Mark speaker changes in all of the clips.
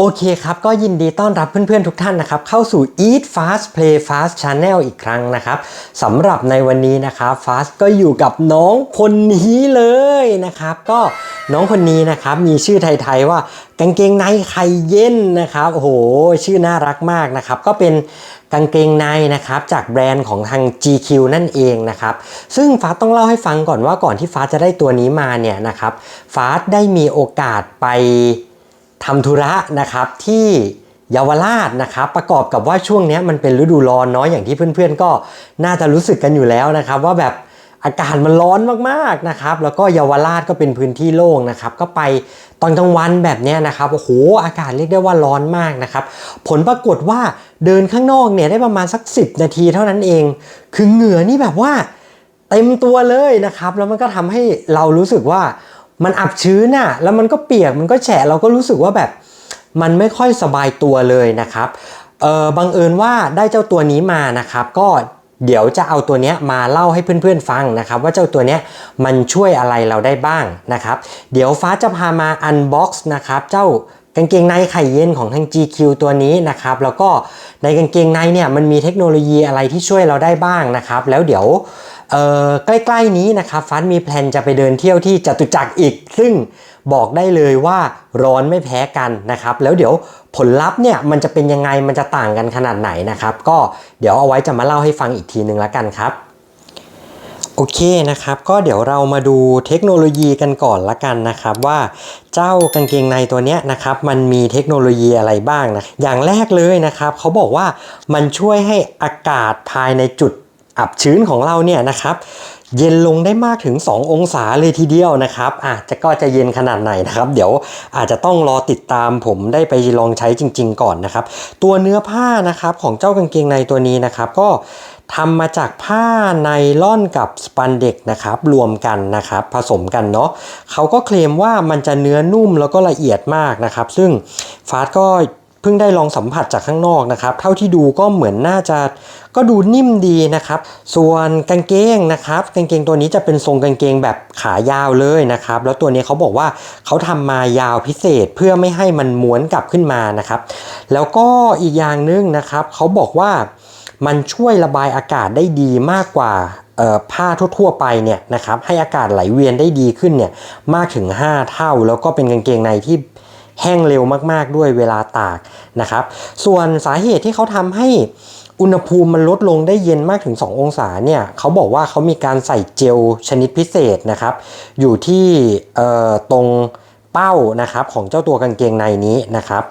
Speaker 1: โอเคครับ ก็ยินดีต้อนรับเพื่อนๆทุกท่านนะครับ เข้าสู่ Eat Fast Play Fast Channel อีกครั้งนะครับสำหรับในวันนี้นะครับ Fast ก็อยู่กับน้องคนนี้เลยนะครับ ก็น้องคนนี้นะครับมีชื่อไทยๆว่ากางเกงในไข่เย็นนะครับโอ้โหชื่อน่ารักมากนะครับ ก็เป็นกางเกงในนะครับจากแบรนด์ของทาง GQ นั่นเองนะครับ ซึ่งฟ้าต้องเล่าให้ฟังก่อนว่าก่อนที่ฟ้าจะได้ตัวนี้มาเนี่ยนะครับฟ้าได้มีโอกาสไป ทำธุระนะครับที่เยาวราชนะครับประกอบกับว่าช่วงนี้มันเป็นฤดูร้อนเนาะอย่างที่เพื่อนๆ ก็น่าจะรู้สึกกันอยู่แล้วนะครับ ว่าแบบอากาศมันร้อนมากๆนะครับ แล้วก็เยาวราชก็เป็นพื้นที่โล่งนะครับ ก็ไปตอนกลางวันแบบนี้นะครับโอ้โหอากาศเรียกได้ว่าร้อนมากนะครับ ผลปรากฏว่าเดินข้างนอกเนี่ยได้ประมาณสัก 10 นาทีเท่านั้นเอง คือเหงื่อนี่แบบว่าเต็มตัวเลยนะครับ แล้วมันก็ทำให้เรารู้สึกว่า มันอับชื้นน่ะแล้วมันก็เปียกมันก็แฉะเราก็รู้สึกว่าแบบมันไม่ค่อยสบายตัวเลยนะครับเออบังเอิญว่าได้เจ้าตัวนี้มานะครับ ก็เดี๋ยวจะเอาตัวนี้มาเล่าให้เพื่อนๆฟังนะครับ ว่าเจ้าตัวนี้มันช่วยอะไรเราได้บ้างนะครับ เดี๋ยวฟ้าจะพามาอันบ็อกซ์นะครับเจ้า กางเกงในไข่เย็นของทาง GQ ตัวนี้นะครับ แล้วก็ในกางเกงในเนี่ยมันมีเทคโนโลยีอะไรที่ช่วยเราได้บ้างนะครับ แล้วเดี๋ยวใกล้ๆนี้นะครับฟันมีแพลนจะไปเดินเที่ยวที่จตุจักรอีก ซึ่งบอกได้เลยว่าร้อนไม่แพ้กันนะครับ แล้วเดี๋ยวผลลัพธ์เนี่ยมันจะเป็นยังไงมันจะต่างกันขนาดไหนนะครับ ก็เดี๋ยวเอาไว้จะมาเล่าให้ฟังอีกทีนึงแล้วกันครับ โอเคนะครับ ก็เดี๋ยวเรามาดูเทคโนโลยีกันก่อนละกันนะครับ ว่าเจ้ากางเกงในตัวเนี้ยนะครับ มันมีเทคโนโลยีอะไรบ้างนะอย่างแรกเลยนะครับเขาบอกว่ามันช่วยให้อากาศภายในจุดอับชื้นของเราเนี่ยนะครับ เย็นลงได้มากถึง 2 องศาเลยทีเดียวนะครับอะจะก็จะเย็นขนาดไหนนะครับ เดี๋ยวอาจจะต้องรอติดตามผมได้ไปลองใช้จริง ๆ ก่อนนะครับ ตัวเนื้อผ้านะครับของเจ้ากางเกงในตัวนี้นะครับ ก็ ทำมาจากผ้าไนล่อนกับสปันเด็กนะครับรวมกันนะครับผสมกันเนาะเขาก็เคลมว่ามันจะเนื้อนุ่มแล้วก็ละเอียดมากนะครับ ซึ่งฟาสก็เพิ่งได้ลองสัมผัสจากข้างนอกนะครับ เท่าที่ดูก็เหมือนน่าจะก็ดูนิ่มดีนะครับ ส่วนกางเกงนะครับ กางเกงตัวนี้จะเป็นทรงกางเกงแบบขายาวเลยนะครับ แล้วตัวนี้เขาบอกว่าเขาทำมายาวพิเศษเพื่อไม่ให้มันม้วนกลับขึ้นมานะครับ แล้วก็อีกอย่างหนึงนะครับเขาบอกว่า มันช่วยระบายอากาศได้ดีมากกว่าผ้าทั่ว ๆ ไปเนี่ยนะครับให้อากาศไหลเวียนได้ดีขึ้นเนี่ยมากถึง 5 เท่า แล้วก็เป็นกางเกงในที่แห้งเร็วมากๆด้วยเวลาตากนะครับ ส่วนสาเหตุที่เขาทำให้อุณหภูมิมันลดลงได้เย็นมากถึง 2 องศาเนี่ยเขาบอกว่าเขามีการใส่เจลชนิดพิเศษนะครับ อยู่ที่ตรงเป้านะครับของเจ้าตัวกางเกงในนี้นะครับ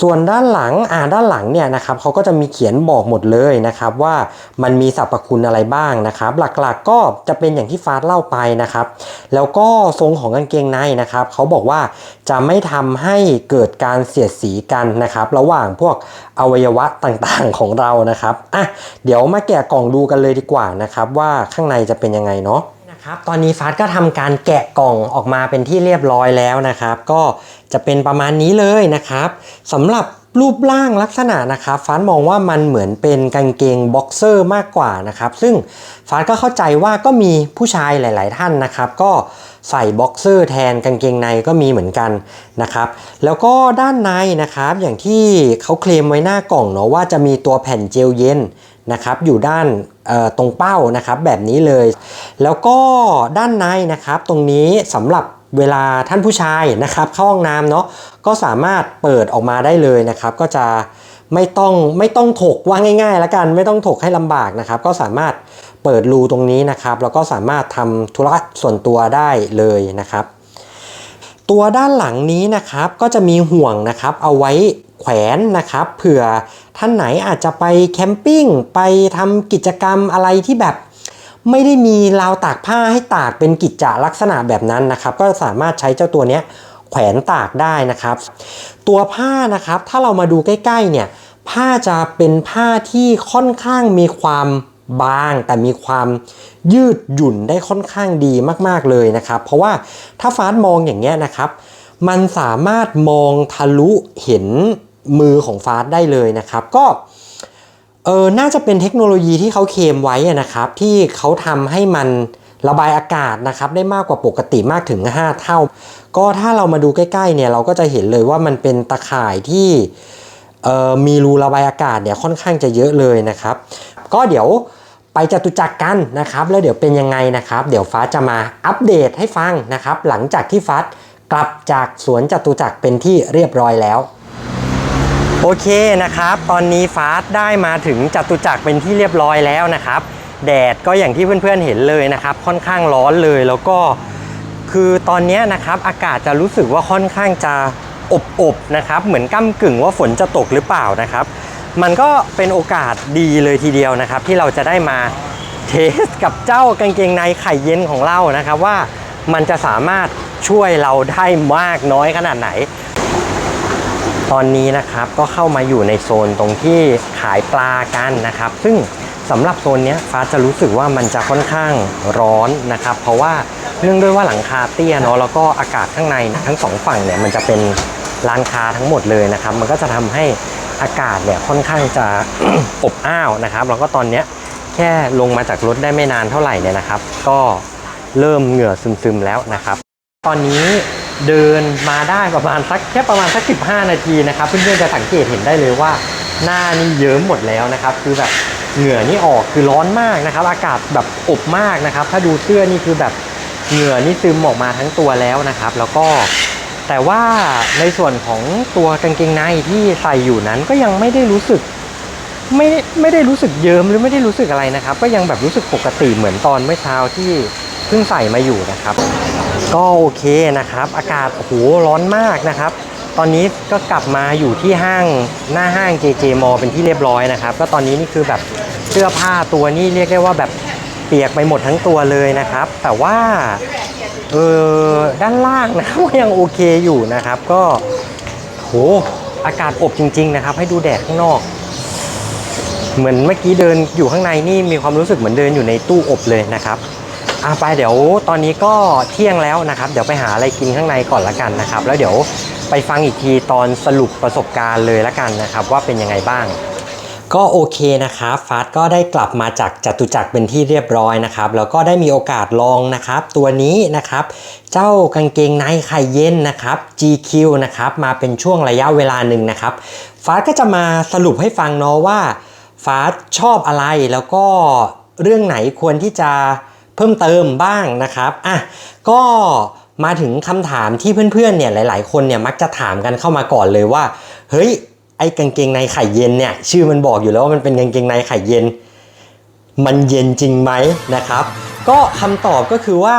Speaker 1: ส่วนด้านหลังอ่าด้านหลังเนี่ยนะครับเขาก็จะมีเขียนบอกหมดเลยนะครับว่ามันมีสรรพคุณอะไรบ้างนะครับ หลักๆก็จะเป็นอย่างที่ฟาสเล่าไปนะครับ แล้วก็ทรงของกางเกงในนะครับเขาบอกว่าจะไม่ทำให้เกิดการเสียดสีกันนะครับ ระหว่างพวกอวัยวะต่างๆของเรานะครับอะเดี๋ยวมาแกะกล่องดูกันเลยดีกว่านะครับ ว่าข้างในจะเป็นยังไงเนาะ ครับตอนนี้ฟาสก็ทำการแกะกล่องออกมาเป็นที่เรียบร้อยแล้วนะครับ ก็จะเป็นประมาณนี้เลยนะครับสำหรับรูปร่างลักษณะนะครับฟาสมองว่ามันเหมือนเป็นกางเกงบ็อกเซอร์มากกว่านะครับ ซึ่งฟาสก็เข้าใจว่าก็มีผู้ชายหลาย ๆ ท่านนะครับ ก็ใส่บ็อกเซอร์แทนกางเกงในก็มีเหมือนกันนะครับ แล้วก็ด้านในนะครับ อย่างที่เขาเคลมไว้หน้ากล่องเนาะว่าจะมีตัวแผ่นเจลเย็น นะครับอยู่ด้านตรงเป้านะครับแบบนี้เลย แล้วก็ด้านในนะครับตรงนี้สำหรับเวลาท่านผู้ชายนะครับเข้าห้องน้ำเนาะก็สามารถเปิดออกมาได้เลยนะครับ ก็จะไม่ต้องไม่ต้องถกว่าง่ายๆแล้วกันไม่ต้องถกให้ลำบากนะครับ ก็สามารถเปิดรูตรงนี้นะครับ แล้วก็สามารถทำธุระส่วนตัวได้เลยนะครับ ตัวด้านหลังนี้นะครับก็จะมีห่วงนะครับเอาไว้แขวนนะครับเผื่อ ท่านไหนอาจจะไปแคมปิ้งไปทำกิจกรรมอะไรที่แบบไม่ได้มีราวตากผ้าให้ตากเป็นกิจจลักษณะแบบนั้นนะครับ ก็สามารถใช้เจ้าตัวนี้แขวนตากได้นะครับ ตัวผ้านะครับถ้าเรามาดูใกล้ๆเนี่ยผ้าจะเป็นผ้าที่ค่อนข้างมีความบางแต่มีความยืดหยุ่นได้ค่อนข้างดีมากๆเลยนะครับ เพราะว่าถ้าฟ้าสมองอย่างเงี้ยนะครับ มันสามารถมองทะลุเห็น มือของฟาสได้เลยนะครับ ก็เออน่าจะเป็นเทคโนโลยีที่เขาเคมไว้นะครับ ที่เขาทำให้มันระบายอากาศนะครับได้มากกว่าปกติมากถึง 5 เท่า ก็ถ้าเรามาดูใกล้ๆเนี่ยเราก็จะเห็นเลยว่ามันเป็นตะข่ายที่เอ่อมีรูระบายอากาศเนี่ยค่อนข้างจะเยอะเลยนะครับ ก็เดี๋ยวไปจตุจักรกันนะครับ แล้วเดี๋ยวเป็นยังไงนะครับ เดี๋ยวฟ้าจะมาอัปเดตให้ฟังนะครับ หลังจากที่ฟ้ากลับจากสวนจตุจักรเป็นที่เรียบร้อยแล้ว โอเคนะครับ ตอนนี้ฟ้าได้มาถึงจัตุจักรเป็นที่เรียบร้อยแล้วนะครับ แดดก็อย่างที่เพื่อนๆเห็นเลยนะครับ ค่อนข้างร้อนเลยแล้วก็ คือตอนนี้นะครับอากาศจะรู้สึกว่าค่อนข้างจะอบๆนะครับ เหมือนก้ากึ่งว่าฝนจะตกหรือเปล่านะครับ มันก็เป็นโอกาสดีเลยทีเดียวนะครับ ที่เราจะได้มาเทสกับเจ้ากางเกงในไข่เย็นของเรานะครับ ว่ามันจะสามารถช่วยเราได้มากน้อยขนาดไหน ตอนนี้นะครับก็เข้ามาอยู่ในโซนตรงที่ขายปลากันนะครับ ซึ่งสำหรับโซนนี้ฟ้าจะรู้สึกว่ามันจะค่อนข้างร้อนนะครับ เพราะว่าเนื่องด้วยว่าหลังคาเตี้ยเนาะแล้วก็อากาศข้างในทั้งสองฝั่งเนี่ยมันจะเป็นลานคาทั้งหมดเลยนะครับ มันก็จะทำให้อากาศเนี่ยค่อนข้างจะอบอ้าวนะครับ แล้วก็ตอนนี้แค่ลงมาจากรถได้ไม่นานเท่าไหร่เนี่ยนะครับ ก็เริ่มเหงื่อซึมๆแล้วนะครับ ตอนนี้ เดินมาได้ประมาณสักแค่ประมาณสัก 15 นาทีนะครับ เพื่อนๆจะสังเกตเห็นได้เลยว่า หน้านี่เยิ้มหมดแล้วนะครับ คือแบบเหงื่อนี่ออกคือร้อนมากนะครับ อากาศแบบอบมากนะครับ ถ้าดูเสื้อนี่คือแบบเหงื่อนี่ซึมออกมาทั้งตัวแล้วนะครับ แล้วก็แต่ว่าในส่วนของตัวกางเกงในที่ใส่อยู่นั้นก็ยังไม่ได้รู้สึกไม่ไม่ได้รู้สึกเยิ้มหรือไม่ได้รู้สึกอะไรนะครับ ก็ยังแบบรู้สึกปกติเหมือนตอนเมื่อเช้าที่เพิ่งใส่มาอยู่นะครับ ก็โอเคนะครับ อากาศโหร้อนมากนะครับ ตอนนี้ก็กลับมาอยู่ที่ห้างหน้าห้าง JJ m a l l เป็นที่เรียบร้อยนะครับ ก็ตอนนี้นี่คือแบบเสื้อผ้าตัวนี่เรียกได้ว่าแบบเปียกไปหมดทั้งตัวเลยนะครับ แต่ว่าเออด้านล่างนะครับก็ยังโอเคอยู่นะครับ ก็โหอากาศอบจริง ๆ นะครับ ให้ดูแดดข้างนอกเหมือนเมื่อกี้เดินอยู่ข้างในนี่มีความรู้สึกเหมือนเดินอยู่ในตู้อบเลยนะครับ อะไปเดี๋ยวตอนนี้ก็เที่ยงแล้วนะครับ เดี๋ยวไปหาอะไรกินข้างในก่อนละกันนะครับ แล้วเดี๋ยวไปฟังอีกทีตอนสรุปประสบการณ์เลยละกันนะครับ ว่าเป็นยังไงบ้างก็โอเคนะครับฟาสก็ได้กลับมาจากจตุจักรเป็นที่เรียบร้อยนะครับแล้วก็ได้มีโอกาสลองนะครับ ตัวนี้นะครับ เจ้ากางเกงในไข่เย็นนะครับ GQ นะครับมาเป็นช่วงระยะเวลาหนึ่งนะครับฟาสก็จะมาสรุปให้ฟังเนาะว่าฟาสชอบอะไรแล้วก็เรื่องไหนควรที่จะ เพิ่มเติมบ้างนะครับอะก็มาถึงคำถามที่เพื่อนๆเนี่ยหลาย ๆ คนเนี่ยมักจะถามกันเข้ามาก่อนเลยว่า เฮ้ยไอ้กางเกงในไข่เย็นเนี่ยชื่อมันบอกอยู่แล้วว่ามันเป็นกางเกงในไข่เย็น มันเย็นจริงไหมนะครับ ก็คำตอบก็คือว่า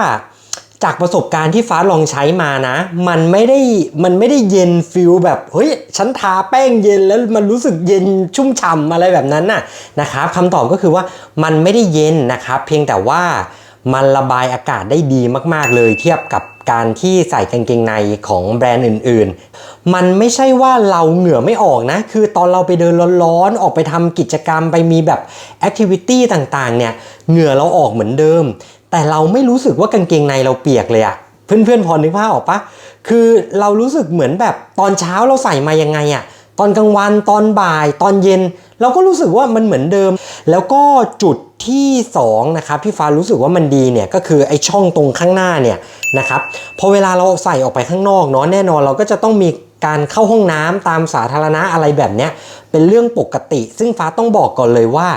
Speaker 1: จากประสบการณ์ที่ฟ้าลองใช้มานะ มันไม่ได้มันไม่ได้เย็นฟิลแบบเฮ้ยฉันทาแป้งเย็นแล้วมันรู้สึกเย็นชุ่มฉ่ำอะไรแบบนั้นน่ะนะครับคำตอบก็คือว่ามันไม่ได้เย็นนะครับ เพียงแต่ว่า มันระบายอากาศได้ดีมากๆเลยเทียบกับการที่ใส่กางเกงในของแบรนด์อื่น ๆ มันไม่ใช่ว่าเราเหงื่อไม่ออกนะ คือตอนเราไปเดินร้อนๆ ออกไปทำกิจกรรมไปมีแบบแอคทิวิตี้ต่างๆ เนี่ย เหงื่อเราออกเหมือนเดิม แต่เราไม่รู้สึกว่ากางเกงในเราเปียกเลยอะเพื่อนๆ พอนึกภาพออกปะคือเรารู้สึกเหมือนแบบตอนเช้าเราใส่มายังไงอะตอนกลางวันตอนบ่ายตอนเย็น เราก็รู้สึกว่ามันเหมือนเดิม แล้วก็จุดที่2นะครับพี่ฟ้ารู้สึกว่ามันดีเนี่ยก็คือไอ้ช่องตรงข้างหน้าเนี่ยนะครับพอเวลาเราใส่ออกไปข้างนอกเนาะแน่นอนเราก็จะต้องมี การเข้าห้องน้ำตามสาธารณะอะไรแบบเนี้ยเป็นเรื่องปกติ ซึ่งฟ้าต้องบอกก่อนเลยว่า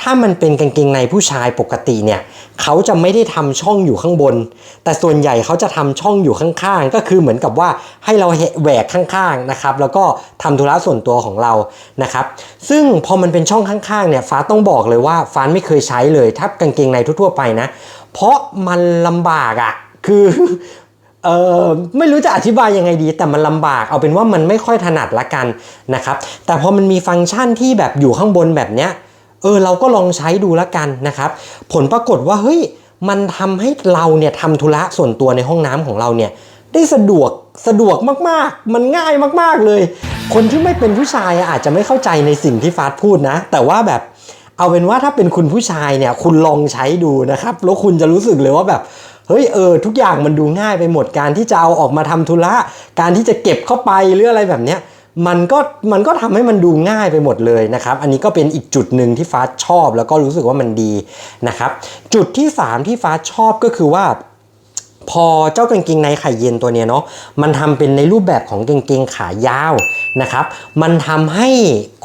Speaker 1: ถ้ามันเป็นกางเกงในผู้ชายปกติเนี่ยเขาจะไม่ได้ทำช่องอยู่ข้างบน แต่ส่วนใหญ่เขาจะทำช่องอยู่ข้างๆ ก็คือเหมือนกับว่าให้เราแหวกข้างๆนะครับแล้วก็ทำธุระส่วนตัวของเรานะครับ ซึ่งพอมันเป็นช่องข้างๆเนี่ยฟ้าต้องบอกเลยว่าฟ้าไม่เคยใช้เลยถ้ากางเกงในทั่วๆไปนะ เพราะมันลำบากอะ่ะคือ เออไม่รู้จะอธิบายยังไงดี แต่มันลำบากเอาเป็นว่ามันไม่ค่อยถนัดละกันนะครับ แต่พอมันมีฟังก์ชันที่แบบอยู่ข้างบนแบบเนี้ยเออเราก็ลองใช้ดูละกันนะครับ ผลปรากฏว่าเฮ้ยมันทำให้เราเนี่ยทำธุระส่วนตัวในห้องน้ำของเราเนี่ยได้สะดวกสะดวกมากๆ มันง่ายมากๆเลย คนที่ไม่เป็นผู้ชายอะอาจจะไม่เข้าใจในสิ่งที่ฟาสพูดนะ แต่ว่าแบบเอาเป็นว่าถ้าเป็นคุณผู้ชายเนี่ยคุณลองใช้ดูนะครับ แล้วคุณจะรู้สึกเลยว่าแบบ เฮ้ยเออทุกอย่างมันดูง่ายไปหมดการที่จะเอาออกมาทำธุระการที่จะเก็บเข้าไปหรืออะไรแบบเนี้ยมันก็มันก็ทำให้มันดูง่ายไปหมดเลยนะครับ อันนี้ก็เป็นอีกจุดหนึ่งที่ฟ้าชอบแล้วก็รู้สึกว่ามันดีนะครับ จุดที่ 3 ที่ฟ้าชอบก็คือว่า พอเจ้ากางเกงในไข่เย็นตัวเนี้ยเนาะมันทำเป็นในรูปแบบของกางเกงขายาวนะครับ มันทำให้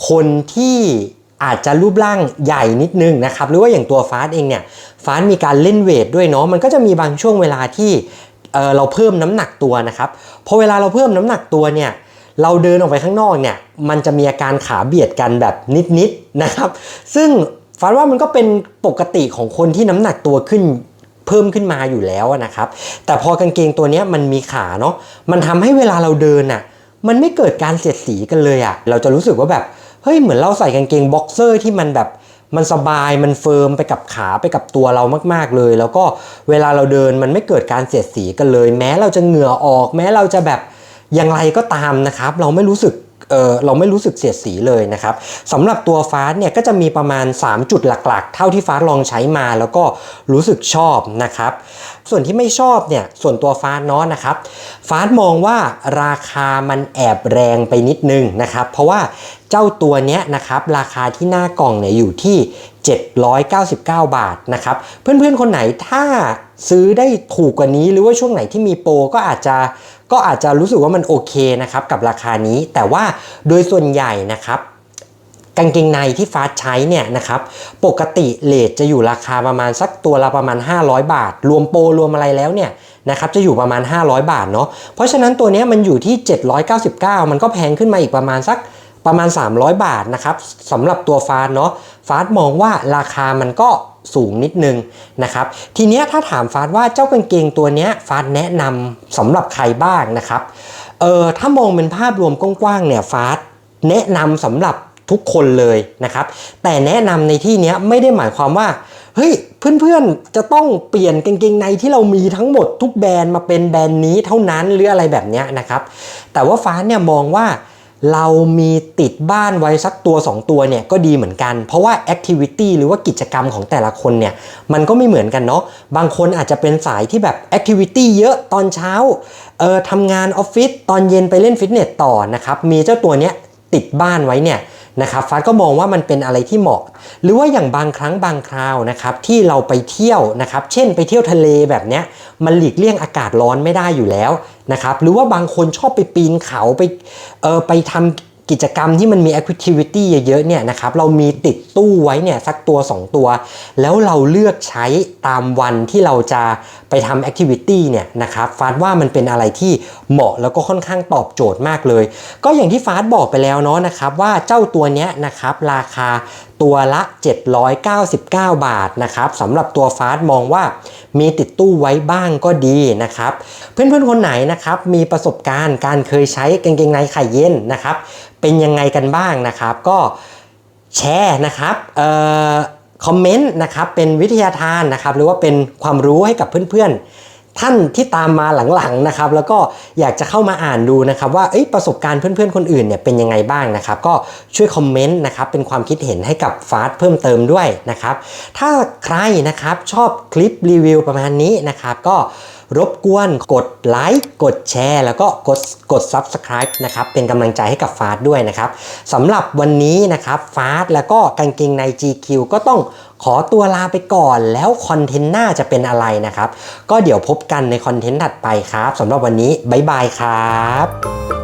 Speaker 1: คนที่ อาจจะรูปร่างใหญ่นิดนึงนะครับหรือว่าอย่างตัวฟาสเองเนี่ยฟาสมีการเล่นเวทด้วยเนาะมันก็จะมีบางช่วงเวลาที่เเราเพิ่มน้ำหนักตัวนะครับพอเวลาเราเพิ่มน้ำหนักตัวเนี่ยเราเดินออกไปข้างนอกเนี่ยมันจะมีอาการขาเบียดกันแบบนิดๆนะครับ ซึ่งฟ้าว่ามันก็เป็นปกติของคนที่น้ำหนักตัวขึ้นเพิ่มขึ้นมาอยู่แล้วนะครับ แต่พอกางเกงตัวนี้มันมีขาเนาะมันทำให้เวลาเราเดินอะมันไม่เกิดการเสียดสีกันเลยอะเราจะรู้สึกว่าแบบ เฮ้ยเหมือนเราใส่กางเกงบ็อกเซอร์ที่มันแบบมันสบายมันเฟิร์มไปกับขาไปกับตัวเรามากๆเลย แล้วก็เวลาเราเดินมันไม่เกิดการเสียดสีกันเลย แม้เราจะเหงื่อออก แม้เราจะแบบอย่างไรก็ตามนะครับ เราไม่รู้สึก เออเราไม่รู้สึกเสียดสีเลยนะครับสำหรับตัวฟาสเนี่ยก็จะมีประมาณ 3 จุดหลักๆ เท่าที่ฟาสลองใช้มาแล้วก็รู้สึกชอบนะครับ ส่วนที่ไม่ชอบเนี่ยส่วนตัวฟาสเนาะนะครับฟาสมองว่าราคามันแอบแรงไปนิดนึงนะครับเพราะว่าเจ้าตัวเนี้ยนะครับราคาที่หน้ากล่องเนี่ยอยู่ที่ 799 บาทนะครับเพื่อนๆคนไหนถ้า ซื้อได้ถูกกว่านี้ หรือว่าช่วงไหนที่มีโปรก็อาจจะก็อาจจะรู้สึกว่ามันโอเคนะครับกับราคานี้ แต่ว่าโดยส่วนใหญ่นะครับกางเกงในที่ฟาสใช้เนี่ยนะครับปกติเลทจะอยู่ราคาประมาณสักตัวละประมาณ 500 บาท รวมโปรรวมอะไรแล้วเนี่ยนะครับจะอยู่ประมาณ 500 บาทเนาะเพราะฉะนั้นตัวนี้มันอยู่ที่ 799 มันก็แพงขึ้นมาอีกประมาณสักประมาณ 300 บาทนะครับสำหรับตัวฟาสเนาะฟาสมองว่าราคามันก็ สูงนิดนึงนะครับ ทีเนี้ยถ้าถามฟาสว่าเจ้ากางเกงตัวเนี้ยฟาสแนะนำสำหรับใครบ้างนะครับ เออถ้ามองเป็นภาพรวมกว้างๆเนี่ยฟาสแนะนำสำหรับทุกคนเลยนะครับ แต่แนะนำในที่นี้ไม่ได้หมายความว่าเฮ้ยเพื่อนๆจะต้องเปลี่ยนกางเกงในที่เรามีทั้งหมดทุกแบรนด์มาเป็นแบรนด์นี้เท่านั้นหรืออะไรแบบนี้นะครับ แต่ว่าฟ้าเนี่ยมองว่า เรามีติดบ้านไว้สักตัว 2 ตัวเนี่ยก็ดีเหมือนกัน เพราะว่าแอคทิวิตี้หรือว่ากิจกรรมของแต่ละคนเนี่ยมันก็ไม่เหมือนกันเนาะบางคนอาจจะเป็นสายที่แบบแอคทิวิตี้เยอะตอนเช้าเออทำงานออฟฟิศตอนเย็นไปเล่นฟิตเนสต่อนะครับมีเจ้าตัวเนี้ยติดบ้านไว้เนี่ย นะครับฟ้าก็มองว่ามันเป็นอะไรที่เหมาะ หรือว่าอย่างบางครั้งบางคราวนะครับที่เราไปเที่ยวนะครับ เช่นไปเที่ยวทะเลแบบเนี้ยมันหลีกเลี่ยงอากาศร้อนไม่ได้อยู่แล้วนะครับ หรือว่าบางคนชอบไปปีนเขาไปเออไปทำ กิจกรรมที่มันมีแอคทิวิตี้เยอะๆเนี่ยนะครับเรามีติดตู้ไว้เนี่ยสักตัว 2 ตัว แล้วเราเลือกใช้ตามวันที่เราจะไปทำแอคทิวิตี้เนี่ยนะครับฟาดว่ามันเป็นอะไรที่เหมาะแล้วก็ค่อนข้างตอบโจทย์มากเลย ก็อย่างที่ฟาดบอกไปแล้วเนาะนะครับว่าเจ้าตัวเนี้ยนะครับราคาตัวละ 799 บาทนะครับสำหรับตัวฟาสมองว่ามีติดตู้ไว้บ้างก็ดีนะครับ เพื่อนๆคนไหนนะครับมีประสบการณ์การเคยใช้กางเกงในไข่เย็นนะครับ เป็นยังไงกันบ้างนะครับ ก็แชร์นะครับคอมเมนต์นะครับเป็นวิทยาทานนะครับ หรือว่าเป็นความรู้ให้กับเพื่อนๆ ท่านที่ตามมาหลังๆนะครับแล้วก็อยากจะเข้ามาอ่านดูนะครับว่าประสบการณ์เพื่อนๆคนอื่นเนี่ยเป็นยังไงบ้างนะครับก็ช่วยคอมเมนต์นะครับเป็นความคิดเห็นให้กับฟาสเพิ่มเติมด้วยนะครับถ้าใครนะครับชอบคลิปรีวิวประมาณนี้นะครับก็ รบกวนกดไลค์กดแชร์ แล้วก็กดกด Subscribe นะครับเป็นกำลังใจให้กับฟาสด้วยนะครับสำหรับวันนี้นะครับฟาสแล้วก็กางเกงใน GQ ก็ต้องขอตัวลาไปก่อนแล้วคอนเทนต์หน้าจะเป็นอะไรนะครับ ก็เดี๋ยวพบกันในคอนเทนต์ถัดไปครับสำหรับวันนี้บ๊ายบายครับ